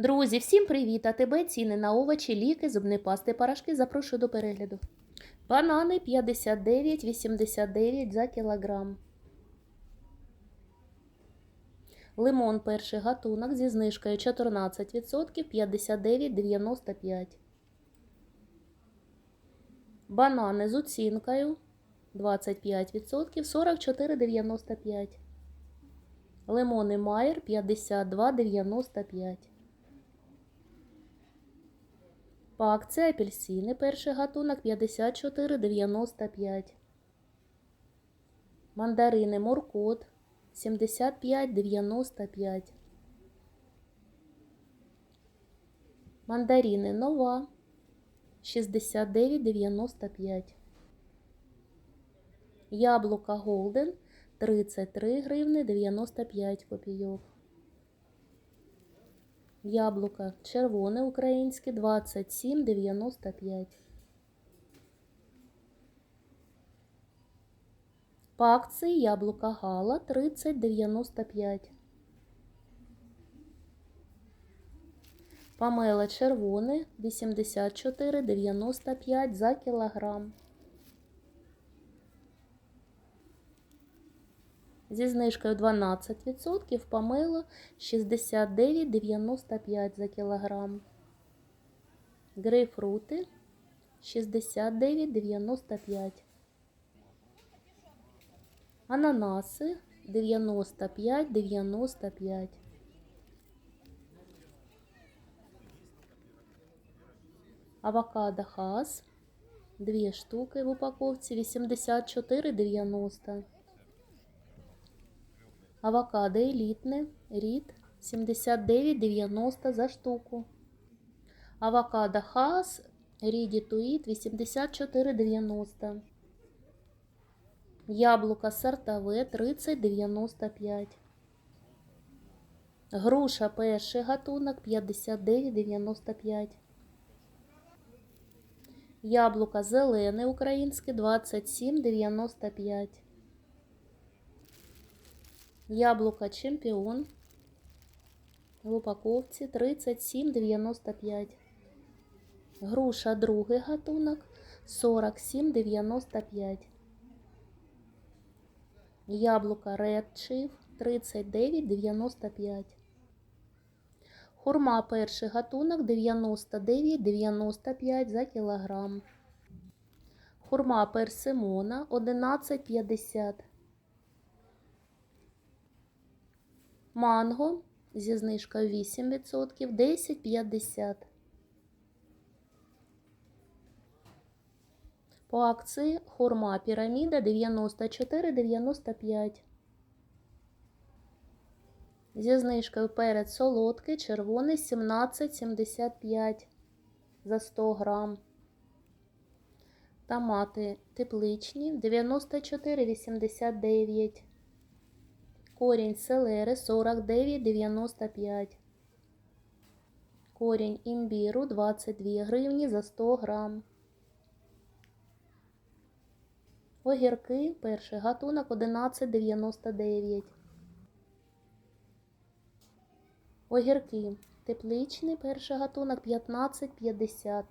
Друзі, всім привіт! А тебе ціни на овочі, ліки, зубні пасти, порошки. Запрошую до перегляду. Банани 59,89 за кілограм. Лимон перший гатунок зі знижкою 14% 59,95. Банани з оцінкою 25% 44,95. Лимони Майер 52,95. По акції апельсини перший гатунок 54,95. Мандарини Муркот 75,95. Мандарини Нова 69,95. Яблука Голден 33 гривни 95 копійок. Яблука червоне українське 27,95. По акції яблука Гала 30,95. Памела червоне 84,95 за кілограм. Зі знижкою 12% помило 69,95 за кілограм. Грейпфрути 69,95. Ананаси 95,95. Авокадо хас 2 штуки в упаковці 84,90. Авокадо елітне, рід 79,90 за штуку. Авокадо хас, ріді туїт 84,90. Яблука сортове 30,95. Груша перший гатунок 59,95. Яблука зелене українське 27,95. Яблука Чемпіон в упаковці 37,95. Груша другий гатунок 47,95. Яблука Red Chief 39,95. Хурма перший гатунок 99,95 за кілограм. Хурма персимона 11,50. Манго зі знижкою 8%, 10,50. По акції хурма піраміда 94,95. Зі знижкою перець солодкий, червоний 17,75 за 100 грам. Томати тепличні 94,89. Корінь селери 49,95. Корінь імбіру 22 гривні за 100 грам. Огірки перший гатунок 11,99. Огірки тепличний перший гатунок 15,50.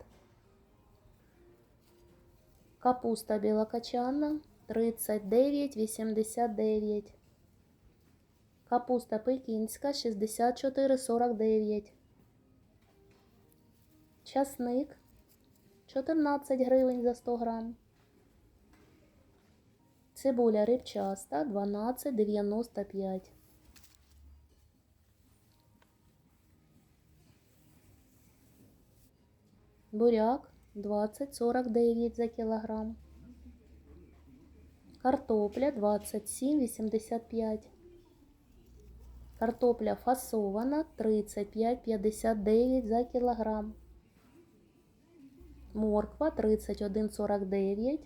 Капуста білокачана 39,89. Капуста пекінська 64,49. Часник 14 гривень за 100 грам. Цибуля рибчаста 12,95. Буряк 20,49 за кілограм. Картопля 27,85. Картопля фасована 35,59 за кілограм. Морква 31,49.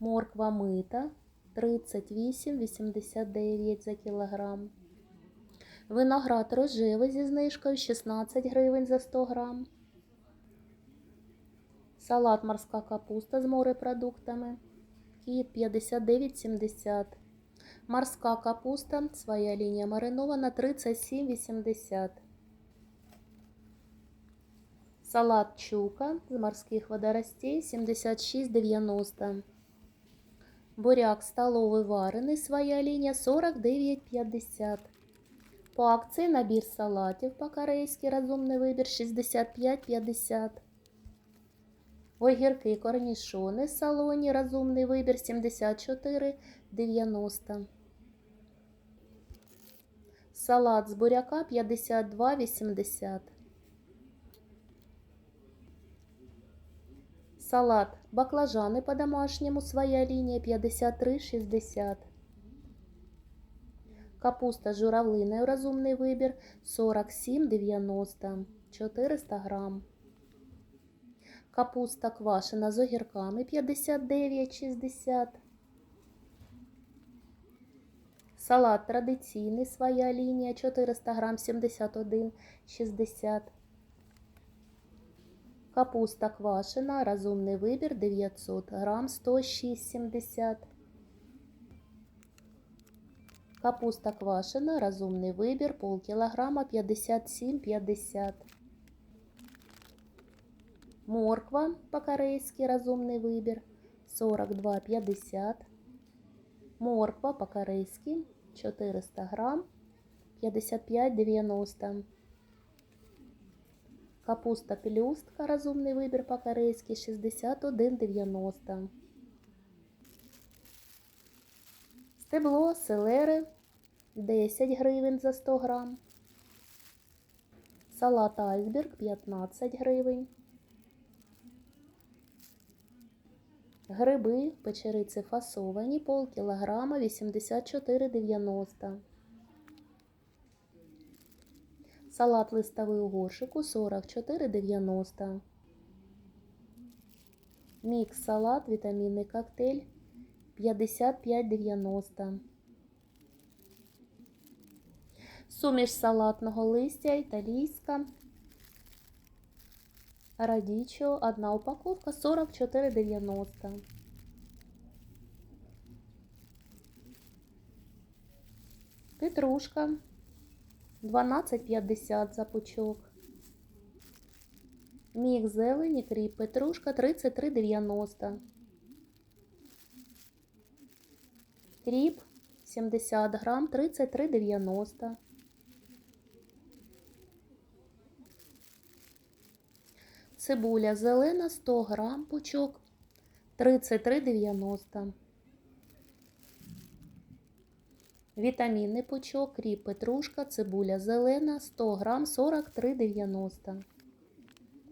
Морква мита 38,89 за кілограм. Виноград рожевий зі знижкою 16 гривень за 100 грам. Салат морська капуста з морепродуктами. Кіт 59,70. Морська капуста, своя лінія маринована 37,80. Салат чука з морських водоростей 76,90. Буряк столовий варений, своя лінія 49,50. По акції набір салатів по-корейськи розумний вибір 65,50. Огірки корнішони салоні розумний вибір 74,90. Салат з буряка 52,80. Салат баклажани по-домашньому, своя лінія 53,60. Капуста журавлиною розумний вибір 47,90 400 грам. Капуста квашена з огірками 59,60. Салат традиційний, своя лінія 400 грам 71,60. Капуста квашена, розумний вибір 900 грам 106,70. Капуста квашена, розумний вибір полкілограма 57,50. Морква по-корейськи розумний вибір 42,50. Морква по-корейськи 400 грам 55,90. Капуста пелюстка, розумний вибір по-корейськи 61,90. Стебло селери 10 гривень за 100 грам. Салат айсберг 15 гривень. Гриби печериці фасовані полкілограма 84,90. Салат листовий у горшику 44,90. Мікс салат вітамінний коктейль 55,90. Суміш салатного листя італійська. Радічо, одна упаковка 44,90. Петрушка 12,50 за пучок. Мікс зелені, кріп, петрушка 33,90. Кріп 70 грам 33,90. Цибуля зелена 100 грам пучок 33,90. Вітамінний пучок, кріп, петрушка, цибуля зелена 100 грам 43,90.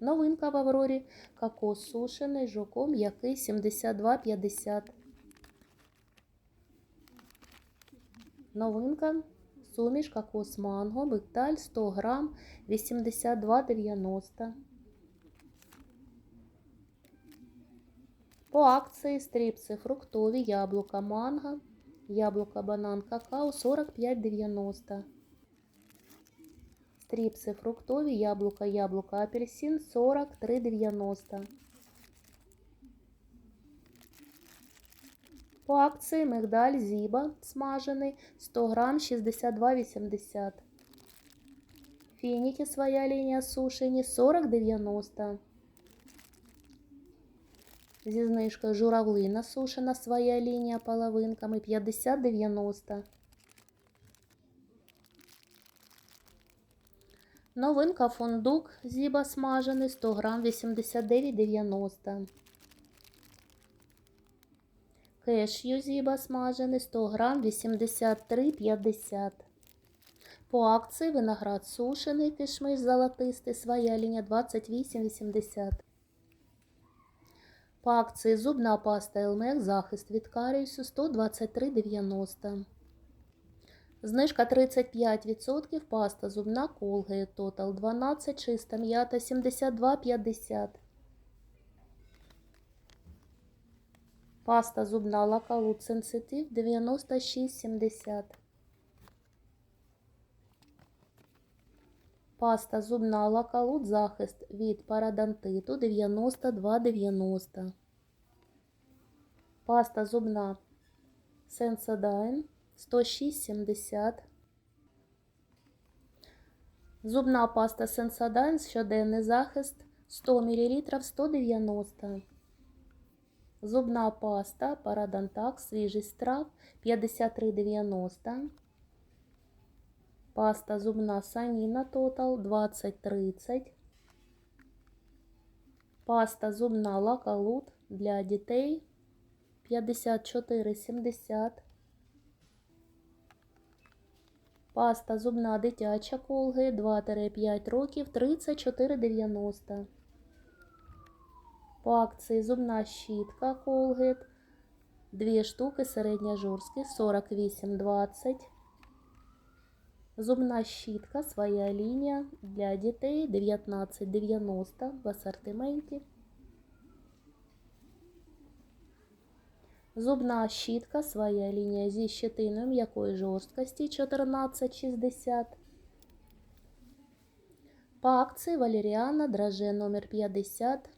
Новинка в Аврорі кокос сушений жуком, який 72,50. Новинка суміш кокос манго, бекталь 100 грам 82,90. По акції стріпси фруктові, яблука манго, яблука банан какао 45,90. Стріпси фруктові, яблука, яблука, апельсин 43,90. По акції мигдаль зіба смажений 100 грам 62,80. Фініки своя лінія сушені 40,90. Зі знижкою журавлина сушена своя лінія половинками 50,90. Новинка фундук зіба смажений 100 грам 89,90. Кешю зіба смажений 100 грам 83,50. По акції виноград сушений кишмиш золотистий своя лінія 28,80. По акції зубна паста Елмек захист від каріусу 123,90. Знижка 35%, паста зубна Colgate Total 12, чиста м'ята 72,50. Паста зубна Лакалут Сенситив 96,70. Паста зубна Лакалут захист від парадонтиту 92,90. Паста зубна Sensodyne 106,70. Зубна паста Sensodyne щоденний захист 100 мл 190. Зубна паста Парадонтак, свіжість трав 53,90. Паста зубна Саніна Тотал 20,30. Паста зубна Лакалут для дітей 54,70. Паста зубна дитяча Колги 2-5 років 34,90. По акції зубна щітка Colgate 2 штуки середня жорсткі 48,20. Зубна щітка своя лінія для дітей 19,90 в асортименті. Зубна щітка своя лінія зі щетиною м'якої жорсткості 14,60. По акції Валеріана драже номер 50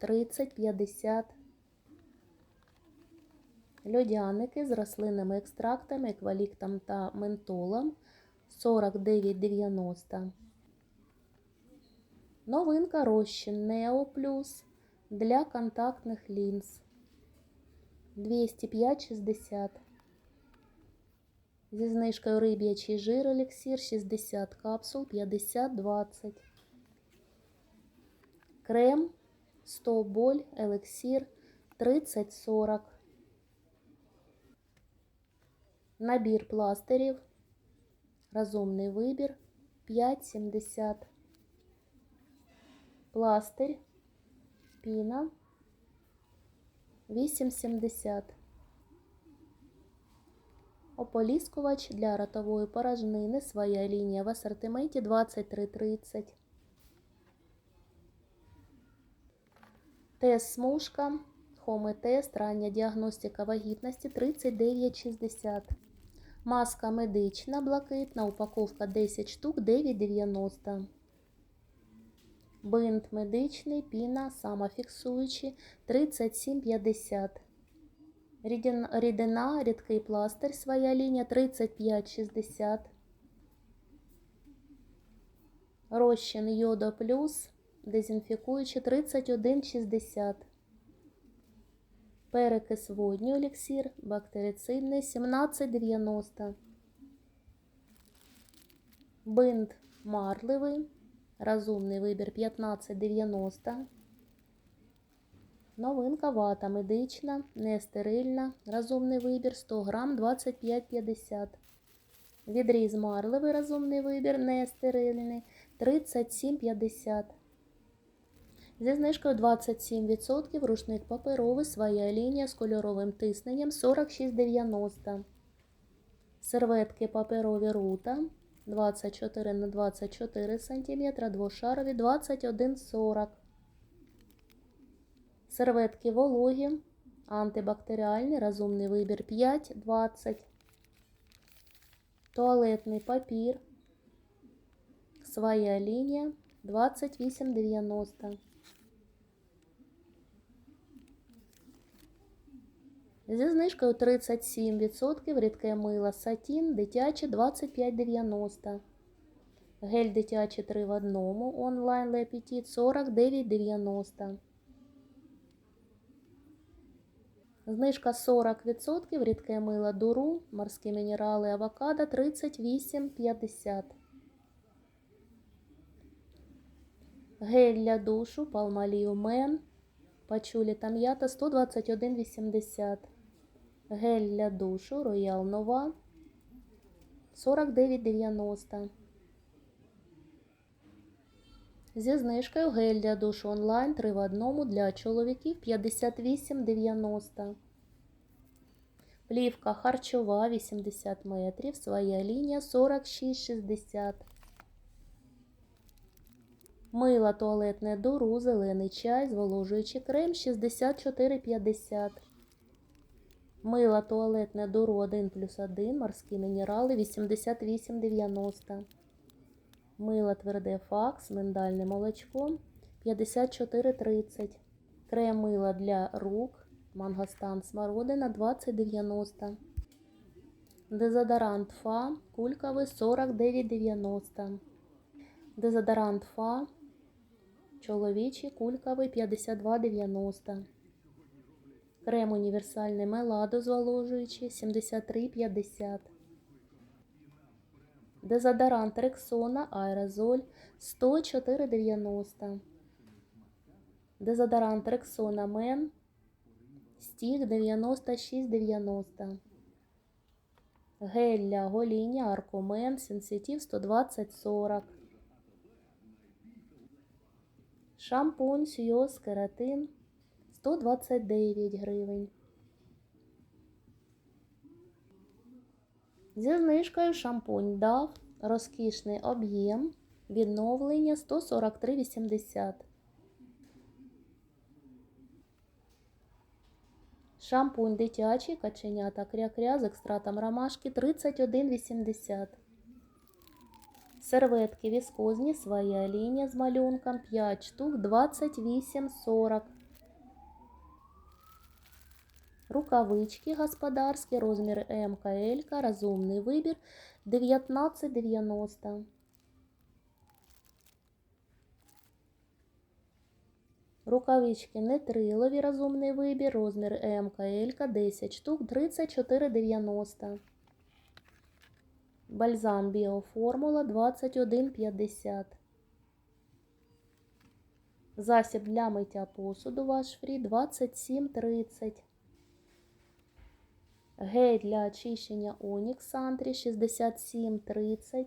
30-50. Льодяники з рослинними екстрактами, екваліктом та ментолом 49,90. Новинка розчин Neo Plus для контактних лінз 205,60. Зі знижкою риб'ячий жир еліксір 60 капсул 50,20. Крем 100 боль, елексір 30-40. Набір пластирів. Розумний вибір 5,70. Пластир. Піна 8,70. Ополіскувач для ротової порожнини. Своя лінія в асортименті 23,30. Тест-смужка, хоми-тест, рання діагностика вагітності 39,60. Маска медична блакитна, упаковка 10 штук 9,90. Бинт медичний, піна, самофіксуючий 37,50. Рідина, рідкий пластир, своя лінія 35,60. Розчин йодо плюс дезінфікуючи 31,60. Перекис водню еліксір, бактерицидний 17,90. Бинт марливий, розумний вибір 15,90. Новинка вата медична, нестерильна, розумний вибір 100 грам 25,50. Відріз марливий, розумний вибір, нестерильний 37,50. Зі знижкою 27% рушник паперовий, своя лінія з кольоровим тисненням 46,90. Серветки паперові рута 24 на 24 см, двошарові 21,40 Серветки вологі, антибактеріальний, розумний вибір 5,20 Туалетний папір. Своя лінія 28,90 Зі знижкою 37% рідке мило сатін дитяче 25,90. Гель дитячий 3 в 1 онлайн Лепітіт 49,90. Знижка 40%, рідке мило дуру, морські мінерали авокадо 38,50. Гель для душу Palmolive Men, пачулі та м'ята 121,80. Гель для душу Royal Nova 49,90. Зі знижкою гель для душу онлайн 3 в 1 для чоловіків 58,90. Плівка харчова 80 метрів. Своя лінія 46,60. Мило туалетне дуру, зелений чай, зволожуючий крем 64,50. Мило туалетне дуру 1 плюс 1, морські мінерали 88,90. Мило тверде факс, миндальне молочко 54,30. Крем мила для рук, мангостан смородина 20,90. Дезодорант Фа кульковий 49,90. Дезодорант Фа чоловічий кулькавий 52,90. Крем універсальний Меладо зволожуючий 73,50. Дезодорант Рексона аерозоль 104,90. Дезодорант Рексона Мен стік 96,90. Гель для гоління Аркомен сенситив 120-40. Шампунь Сйоз Кератин 129 гривень. Зі знижкою шампунь дав розкішний об'єм відновлення 143,80. Шампунь дитячий каченята кря-кря з екстратом ромашки 31,80. Серветки віскозні своя лінія з малюнком 5 штук 28,40. Рукавички господарські, розмір М, Л, розумний вибір 19,90. Рукавички нетрилові, розумний вибір, розмір М, Л, 10 штук 34,90. Бальзам Біоформула 21,50. Засіб для миття посуду ваш фрі 27,30. Гель для очищення Онікс Антрі 67,30.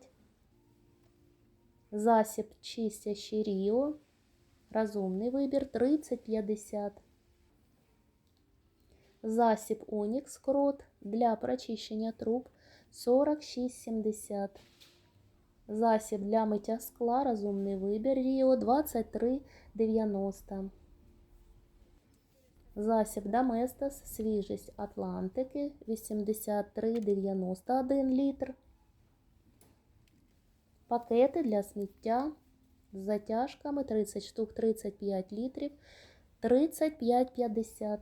Засіб чистящий Ріо. Розумний вибір 30,50. Засіб Онікс Крот для прочищення труб 46,70. Засіб для миття скла розумний вибір Ріо 23,90. Засіб Доместос свіжість Атлантики 83,91 літр. Пакети для сміття з затяжками 30 штук 35 літрів 35,50.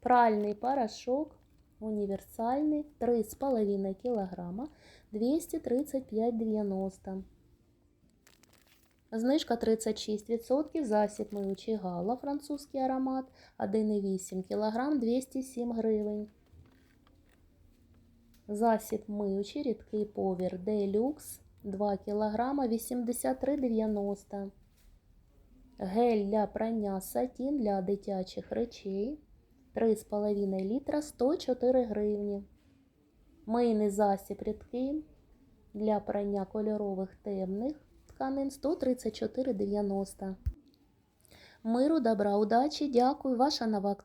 Пральний порошок універсальний 3,5 кг 235,90. Знижка 36%, засіб миючий гала, французький аромат 1,8 кг 207 гривень. Засіб миючий рідкий повір Делюкс 2 кг 83,90. Гель для прання сатін для дитячих речей 3,5 літра 104 гривні. Мийний засіб рідкий для прання кольорових темних тканин 134,90. Миру, добра, удачі, дякую, ваша нова.